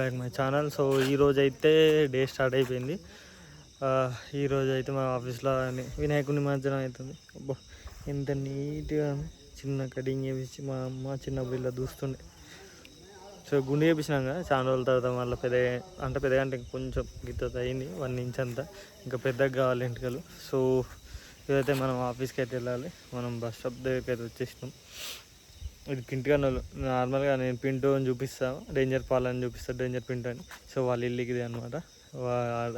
Back my channel. So ఈ అయితే day start అయిపోయింది. ఈరోజు అయితే మా ఆఫీస్లో వినాయకుడి నిమజ్జనం అవుతుంది. అబ్బా ఎంత నీట్గా చిన్న కటింగ్ చేపించి మా అమ్మ చిన్న బిల్ల దూస్తుండే. సో గుండె చేపించినాం కదా చాలా రోజుల తర్వాత మళ్ళీ పెద్ద అంటే పెద్దగా అంటే కొంచెం గిత్త అయింది. వన్ ఇంచ్ అంతా. ఇంకా పెద్దగా కావాలి ఎంటుకలు సో ఇదైతే మనం ఆఫీస్కి అయితే వెళ్ళాలి. మనం బస్ స్టాప్ దగ్గరికి అయితే వచ్చేసినాం. ఇది పింట్గా నార్మల్గా నేను పింటూ అని చూపిస్తాను డేంజర్ పాల్ అని చూపిస్తాను డేంజర్ పింటూ అని. సో వాళ్ళ ఇల్లుకి ఇది అనమాట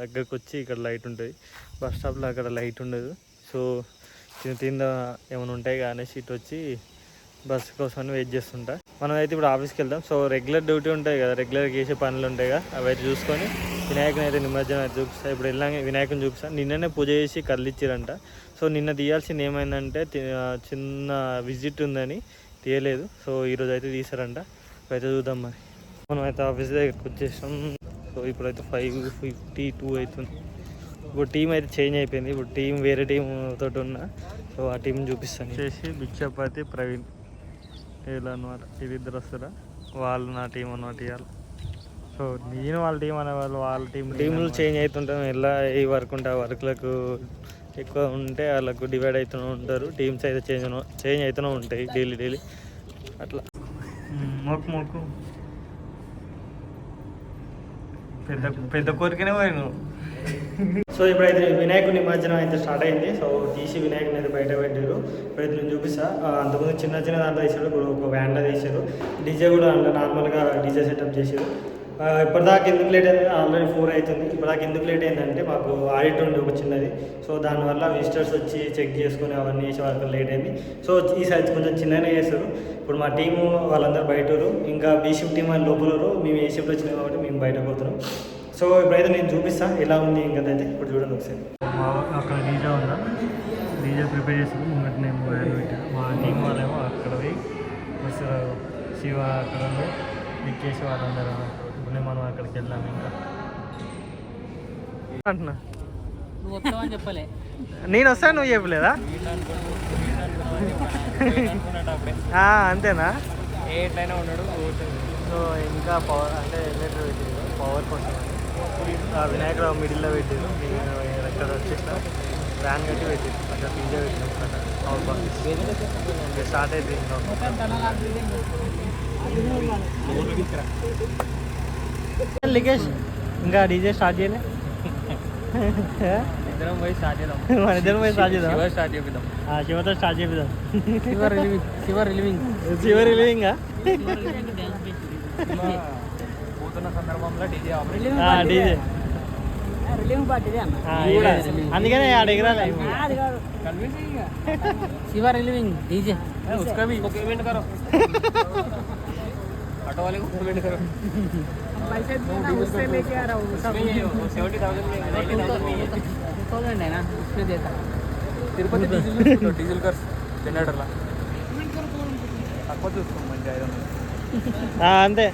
దగ్గరకు వచ్చి ఇక్కడ లైట్ ఉంటుంది. బస్ స్టాప్లో అక్కడ లైట్ ఉండదు. సో చిన్న తిన్న ఏమైనా ఉంటాయి కానీ ఇటు వచ్చి బస్ కోసం వెయిట్ చేస్తుంటా. మనం అయితే ఇప్పుడు ఆఫీస్కి వెళ్దాం. సో రెగ్యులర్ డ్యూటీ ఉంటాయి కదా రెగ్యులర్గా చేసే పనులు ఉంటాయి కదా అవి అయితే చూసుకొని వినాయకుని అయితే నిమజ్జనం అయితే చూపిస్తాను ఇప్పుడు వెళ్ళాక వినాయకుని చూపిస్తాను నిన్ననే పూజ చేసి కదిలిచ్చిరంట సో నిన్న తీయాల్సింది ఏమైందంటే చిన్న విజిట్ ఉందని తీయలేదు సో ఈరోజు అయితే తీసారంట అయితే చూద్దాం మరి. మనం అయితే ఆఫీస్ దగ్గరికి వచ్చేసాం. సో ఇప్పుడైతే ఫైవ్ ఫిఫ్టీ టూ అవుతుంది. ఇప్పుడు టీం అయితే చేంజ్ అయిపోయింది. ఇప్పుడు టీం వేరే టీం తోటి ఉన్నా. సో ఆ టీం చూపిస్తాను చేసి భిక్షపతి ప్రవీణ్. ఇలా అనమాట వీళ్ళిద్దరు వస్తారా? వాళ్ళు నా టీం అన్నమాట ఇవాళ సో నేను వాళ్ళ టీం అనే వాళ్ళు వాళ్ళ టీం టీంలు చేంజ్ అవుతుంటాం. ఎలా ఏ వర్క్ ఉంటే ఆ వర్క్లకు ఎక్కువ ఉంటే వాళ్ళకు డివైడ్ అవుతూనే ఉంటారు టీమ్స్ అయితే చేంజ్ చేంజ్ అవుతూనే ఉంటాయి డైలీ డైలీ అట్లా. మొక్కు మొక్కు పెద్ద పెద్ద కోరికనే పోయి నువ్వు. సో ఇప్పుడైతే వినాయకుడి నిమజ్జనం అయితే స్టార్ట్ అయింది. సో తీసి వినాయకుని అయితే బయట పెట్టారు. ఇప్పుడైతే నేను చూపిస్తా. అంతకుముందు చిన్న చిన్న దాంట్లో తీసారు ఇప్పుడు ఒక వ్యాన్లో తీసారు. డీజే కూడా అందులో నార్మల్గా డీజే సెటప్ చేసారు ఇప్పటిదాకా ఎందుకు లేట్ అయింది? ఆల్రెడీ ఫోర్ అవుతుంది. ఇప్పటిదాకా ఎందుకు లేట్ అయిందంటే మాకు ఆడిట్ ఉండే ఒక చిన్నది. సో దానివల్ల విజిటర్స్ వచ్చి చెక్ చేసుకుని అవన్నీ చేసే వరకు లేట్ అయింది. సో ఈ కొంచెం చిన్ననే చేస్తారు ఇప్పుడు మా టీము వాళ్ళందరూ బయట ఇంకా బీ షిఫ్ట్ టీం అని లోపల మేము ఏ షిఫ్ట్ వచ్చినాం కాబట్టి మేము బయట పోతున్నాం. సో ఇప్పుడైతే నేను చూపిస్తాను ఎలా ఉంది ఇంకా అయితే. ఇప్పుడు చూడండి ఒకసారి. అక్కడ డీజే ఉందా? డీజే ప్రిపేర్ చేసుకుని ముంగట నేను మా టీం వాళ్ళేమో అక్కడ పోయి శివ అక్కడ ఉంది. ఎక్కేసి వాళ్ళందరూ ఇప్పుడు నేను మనం అక్కడికి వెళ్ళాము ఇంకా. అంటున్నా. చెప్పలే. నేను వస్తాను నువ్వు చెప్పలేదా? ఆ, అంతేనా? ఎట్లయినా ఉన్నాడు సో ఇంకా పవర్ అంటే ఎలివేటర్ పెట్టింది పవర్ కోసం. ఆ వినాయకుడు మిడిల్లో పెట్టింది నేను ఎక్కడ వచ్చేసిన. వ్యాన్ కట్టి పెట్టింది అక్కడ పీజా పెట్టినాం అక్కడ పవర్ బాక్స్ స్టార్ట్ అయితే ఇంకా. లికేష్ ఇంకా డీజే స్టార్ట్ చేయలే ఇద్దరం పోయి స్టార్ట్ చేద్దాం మన ఇద్దరం పోయి స్టార్ట్ చేద్దాం శివ స్టార్ట్ చేద్దాం ఆ, శివతో స్టార్ట్ చేద్దాం శివ రిలీవింగ్ శివ రిలీవింగ్ చివరి లివింగా పోతున్న సందర్భంలో డీజే డీజే రిలీవింగ్ పార్టీ అన్న అందుకనే ఆడ ఎగరాలి శివ రిలీవింగ్ డీజే उसका भी ओके पेमेंट करो ऑटो वाले को पेमेंट करो पैसे उससे लेके आ रहा हूँ सेवेंटी थाउजेंड में नाइन्टी थाउजेंड में थाउजेंड है ना उसमें देता తిరుపతి డీజిల్ డీజిల్ కార్స్ జనరేటర్లా తక్కువ చూసుకో మంచి ఐదు వందలు ఆ, అంతే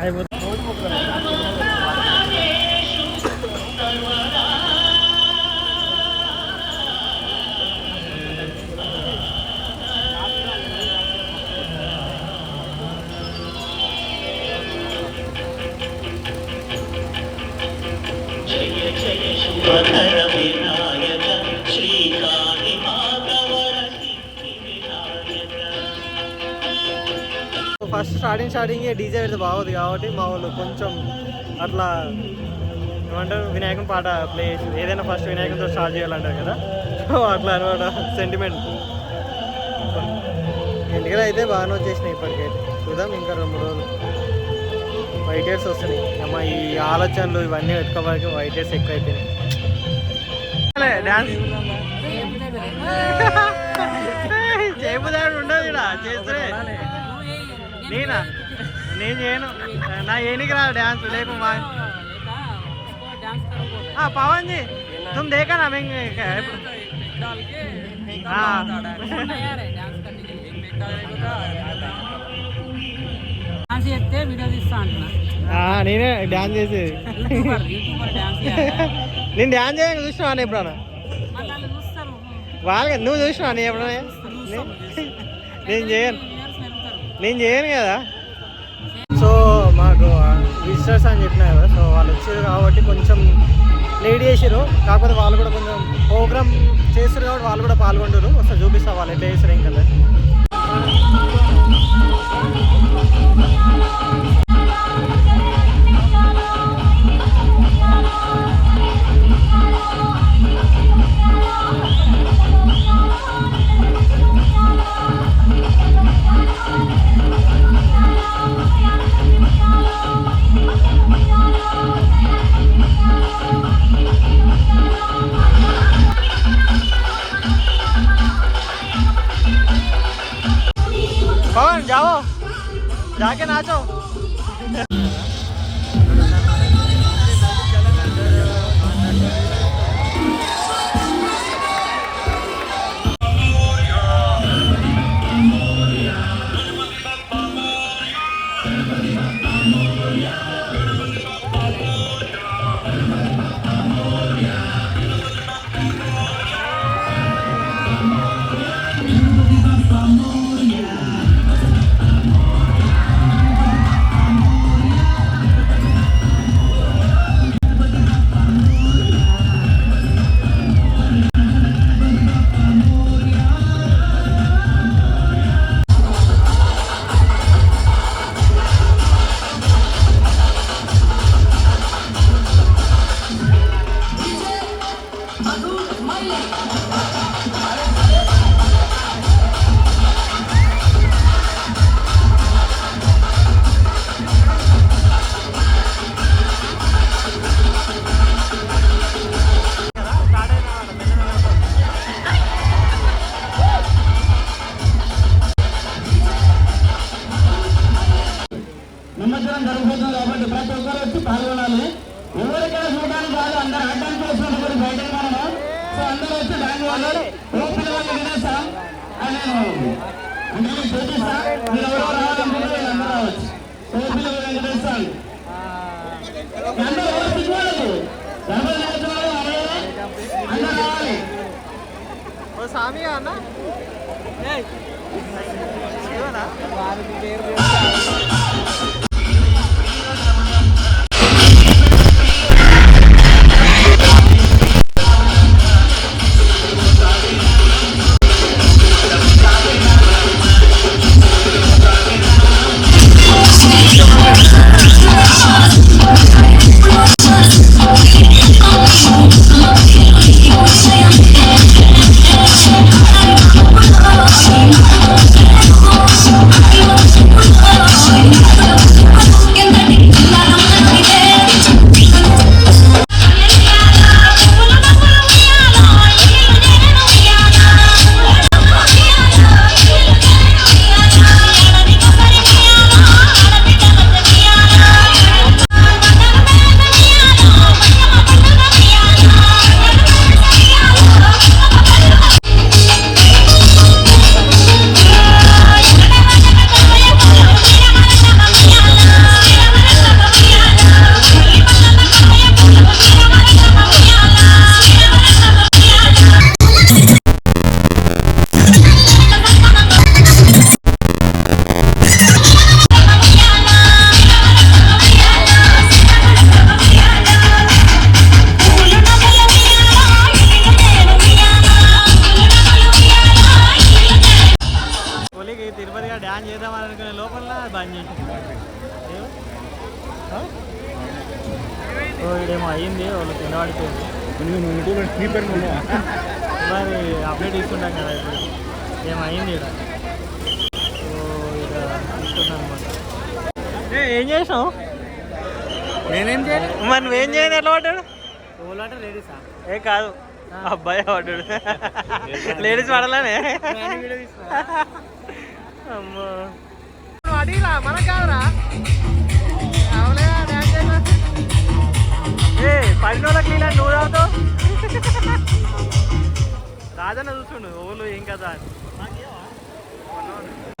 అయిపోతుంది స్టార్టింగ్ డీజే పెడితే బాగోదు కాబట్టి మా వాళ్ళు కొంచెం అట్లా ఏమంటారు వినాయకుని పాట ప్లే చేసి ఏదైనా ఫస్ట్ వినాయకునితో స్టార్ట్ చేయాలంటారు కదా. అట్లా అనమాట సెంటిమెంట్ ఇంటికి అయితే బాగానే వచ్చేసినాయి ఇప్పటికైతే. చూద్దాం ఇంకా రెండు రోజులు. వైట్ హెయిర్స్ వస్తున్నాయి. అమ్మ ఈ ఆలోచనలు ఇవన్నీ పెట్టుకోవడానికి వైట్ హెయిర్స్ ఎక్కువ అయిపోయినాయి డాన్స్. ఉండదు ఇక్కడ చేస్తే నేనా? నేను చేయను నా ఏనికి రా డాన్స్ లేకు మా हाँ पवन जी तुम देखा ना मैं हाँ డాన్స్ చేస్తే వీడియో తీస్తా అంటున్నా ఆ, నేనే డాన్స్ చేసేది యూట్యూబర్ యూట్యూబర్ డాన్స్ నేను డాన్స్ చేయక చూసినావా ఎప్పుడన్నా వాళ్ళు చూస్తారు వాళ్ళకి నువ్వు చూసినావా నేను ఎప్పుడన్నా నే- నేను చేయను ఇయర్స్ పెరుగుతారు నేను చేయను కదా సో మాకు విజిటర్స్ అని చెప్పినా కదా సో వాళ్ళు వచ్చారు కాబట్టి కొంచెం లేట్ చేసారు కాకపోతే వాళ్ళు కూడా కొంచెం ప్రోగ్రామ్ చేస్తారు కాబట్టి వాళ్ళు కూడా పాల్గొంటారు ఒకసారి చూపిస్తా వాళ్ళు ఎట్లా చేస్తారు 야워 야근하죠 Oh. నేను అంటే నేను చూపిస్తా మీరు ఎవరో రావాలనుకుంటే వీళ్ళందరూ రావచ్చు. ఓ పిల్లలు వెంకటేస్తాను అందరూ ఎవరు సిగ్గులేదు గణపతి నిమజ్జనాలు అడగదు అందరూ రావాలి. స్వామి అన్న? ఇక్కడ అనమాట ఏం చేసావు నేనేం చేయాలి. మరి నువ్వేం చేయను ఎట్లా పడ్డాడు? ఓలాట లేడీసా ఏ కాదు. అబ్బాయి పడ్డాడు. లేడీస్ పడాలనే. అమ్మో. నువ్వు అడిగిలా మన కాదురా. అవునా డ్యాన్స్ చేయనా ఏ పది రోజులకి ఇలా నువ్వు తాగుతావు? రాజన్న చూస్తుండు ఓళ్ళు ఏం కదా down.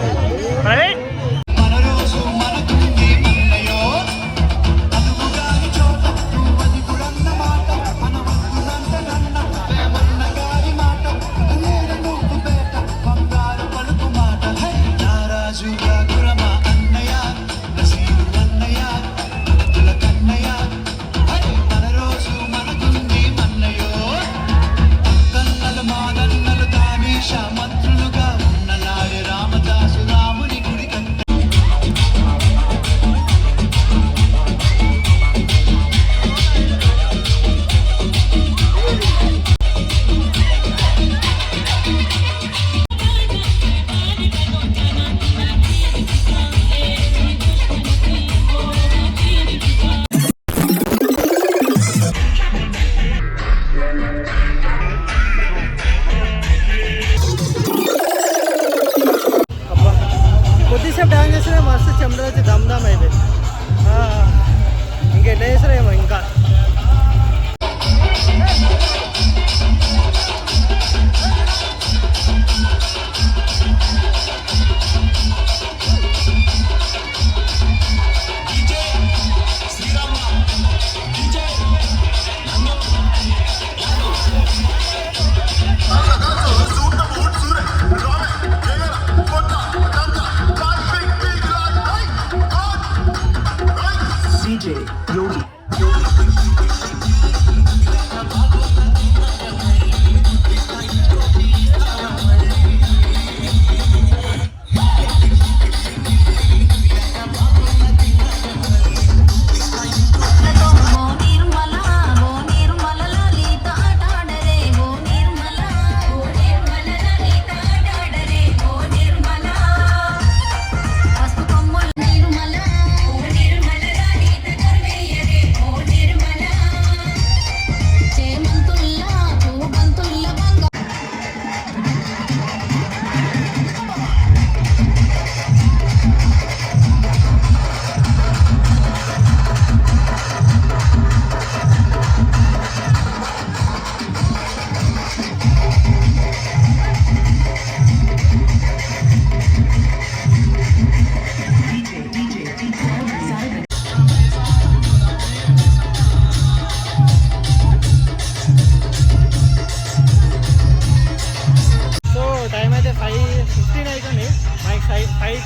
డాన్స్ చేసినా మస్తు చెమట వచ్చి దమ్దామ్ అయిపోయింది. ఇంకెట్లా చేసినా ఏమో ఇంకా. DJ Yogi.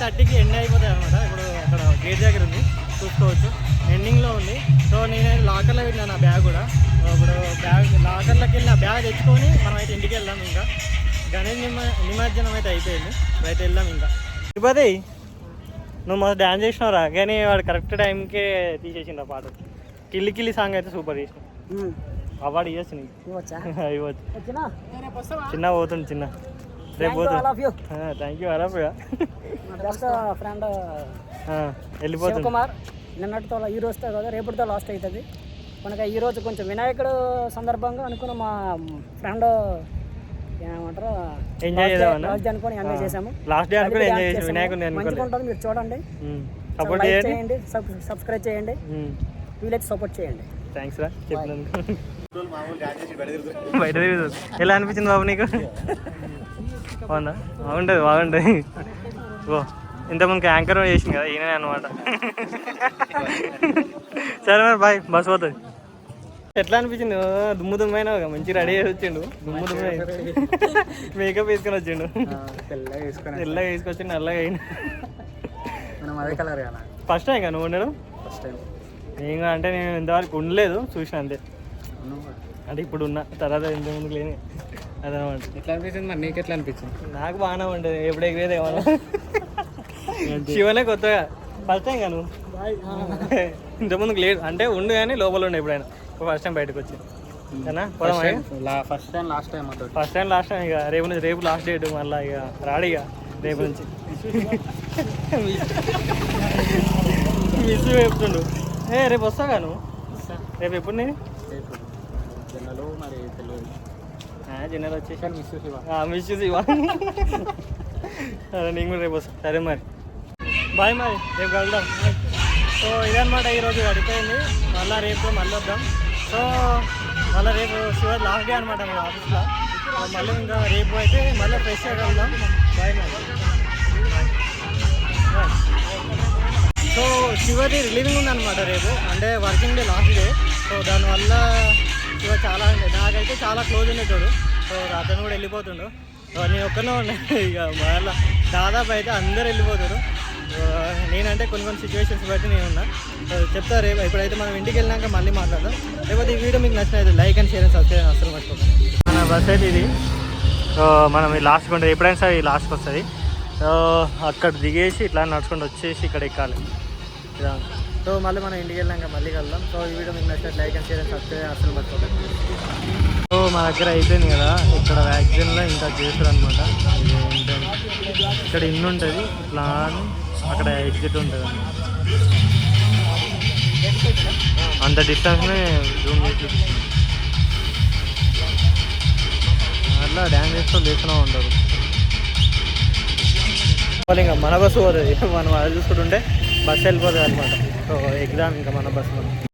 థర్టీకి ఎండ్ అయిపోతాయి అనమాట ఇప్పుడు అక్కడ గేట్ దగ్గర ఉంది. చూసుకోవచ్చు. ఎండింగ్లో ఉంది. సో నేను లాకర్లో పెట్టినా నా బ్యాగ్ కూడా. ఇప్పుడు బ్యాగ్ లాకర్లోకి వెళ్ళి నా బ్యాగ్ తెచ్చుకొని మనం అయితే ఇంటికి వెళ్దాం ఇంకా. గణేష్ నిమ నిమజ్జనం అయితే అయిపోయింది. అయితే వెళ్దాం ఇంకా. తిరుపతి నువ్వు మొదటి డ్యాన్స్ చేసినావురా. కానీ వాడు కరెక్ట్ టైంకే తీసేసిండు ఆ పాట. కిల్లి కిల్లి సాంగ్ అయితే సూపర్ చేసిన అవార్డు ఇవ్వచ్చు నీకు. ఇవ్వచ్చు? చిన్న పోతుంది చిన్న. రేపు థ్యాంక్ యూ అరఫ్గా బెస్ట్ ఫ్రెండ్ వెళ్ళిపోతుంది కుమార్ నిన్నటితో ఈ రోజుతో కదా రేపటితో లాస్ట్ అవుతుంది కనుక ఈ రోజు కొంచెం వినాయకుడు సందర్భంగా అనుకున్న మా ఫ్రెండ్ ఏమంటారు ఎంజాయ్ డే అనుకొని ఎంజాయ్ చేసాము. లాస్ట్ డే అనుకుని ఎంజాయ్ చేసాము. వినాయకుడిని అనుకోలేదు ఉంటుంది మీరు చూడండి. సపోర్ట్ చేయండి. చేయండి సబ్- సబ్స్క్రైబ్ చేయండి. వీలైతే సపోర్ట్ చేయండి. థ్యాంక్స్ రా చెప్పినందుకు. బయట. ఎలా అనిపించింది బాబు నీకు? బాగుందా బాగుంటుంది బాగుంటుంది. ఓ ఇంతకుముందుకు యాంకర్ చేసింది కదా ఈయన అనమాట సరే మరి బాయ్ బస్ పోతుంది. ఎట్లా అనిపించింది? దుమ్ము దుమ్మైన మంచి రెడీ చేసి వచ్చిండు. దుమ్ము దుమ్మే మేకప్ వేసుకొని వచ్చిండు. తెల్లగా వేసుకొచ్చి నల్లగా అయిన. ఫస్ట్ టైం కదా. నువ్వు ఉండడం ఫస్ట్ టైం నేను అంటే నేను ఇంతవరకు ఉండలేదు చూసిన అంతే. అంటే ఇప్పుడు ఉన్న తర్వాత ఇంత ముందుకు లేని. అదనమాట ఎట్లా అనిపించింది మరి? నీకు ఎట్లా అనిపించింది నాకు బాగానే ఉంటుంది ఎప్పుడు ఎగిరేది ఏమన్నా? శివనే కొత్తగా. ఫస్ట్ టైం కాను ఇంతకుముందుకు లేదు. అంటే ఉండు కానీ లోపల ఉండే ఎప్పుడైనా. ఫస్ట్ టైం బయటకు వచ్చి. First time last time first time last time ఇక. రేపు నుంచి రేపు లాస్ట్ డేట్ మళ్ళీ ఇక. రాడు ఇక. రేపు నుంచి. మిస్ చెప్తుండు. ఏ రేపు వస్తా. కాను రేపు ఎప్పుడు నేను జనలు మరి తెలియదు జనరల్ వచ్చేసి. కానీ మిస్ శివ. మిస్ శివ. సరే నేను కూడా రేపు వస్తా. సరే మరి. బాయ్ మరి. రేపు కలుద్దాం. సో ఇదనమాట ఈరోజు గడిపోయింది. మళ్ళీ రేపు మళ్ళీ వద్దాం. సో మళ్ళీ రేపు శివ లాస్ట్ డే అనమాట మన ఆఫీస్లో మళ్ళీ ఇంకా రేపు అయితే మళ్ళీ ఫ్రెష్గా కలుద్దాం. బాయ్ మరి. Bye. సో శివది రిలీవింగ్ ఉందన్నమాట రేపు. అంటే working day last day. So దానివల్ల శివ చాలా నాకైతే చాలా క్లోజ్ ఉండేటోడు. సో అతను కూడా వెళ్ళిపోతుండు. సో నేను ఒక్కనే ఉన్నాను ఇక మళ్ళీ దాదాపు అయితే అందరు వెళ్ళిపోతారు. నేనంటే కొన్ని కొన్ని సిచ్యువేషన్స్ బట్టి నేను ఉన్నా చెప్తా రేపు ఇప్పుడైతే మనం ఇంటికి వెళ్ళినాక మళ్ళీ మాట్లాడదాం. లేకపోతే ఈ వీడియో మీకు నచ్చినైతే like and share and subscribe అసలు మర్చిపోతాం మన బస్ అయితే ఇది. మనం ఈ లాస్ట్కి ఉంటుంది ఎప్పుడైనా సరే ఈ లాస్ట్కి వస్తుంది. అక్కడ దిగేసి ఇట్లా నడుచుకుంటూ వచ్చేసి ఇక్కడ ఎక్కాలి. ఇలా సో మళ్ళీ మనం ఇంటికి వెళ్ళాక మళ్ళీ కలుద్దాం. సో ఈ వీడియో మీకు నచ్చినట్టు like and share and subscribe అసలు మర్చిపోతాం సో మా దగ్గర అయిపోయింది కదా. ఇక్కడ వ్యాక్సిన్లో ఇంకా చేస్తారు అనమాట ఇక్కడ ఇన్ని ఉంటుంది ప్లాన్ అక్కడ ఎగ్జిట్ ఉంటుంది. అన్నమాట అంత డిస్టెన్స్నే జూమ్ చేసి అట్లా డ్యాన్స్ చేస్తూ లేస్తూనే ఉంటారు ఇంకా మన బస్సు పోతుంది మనం అది చూసుకుంటుంటే బస్సు వెళ్ళిపోతుంది అనమాట. సో ఎగ్జామ్ ఇంకా మన బస్సు మనం.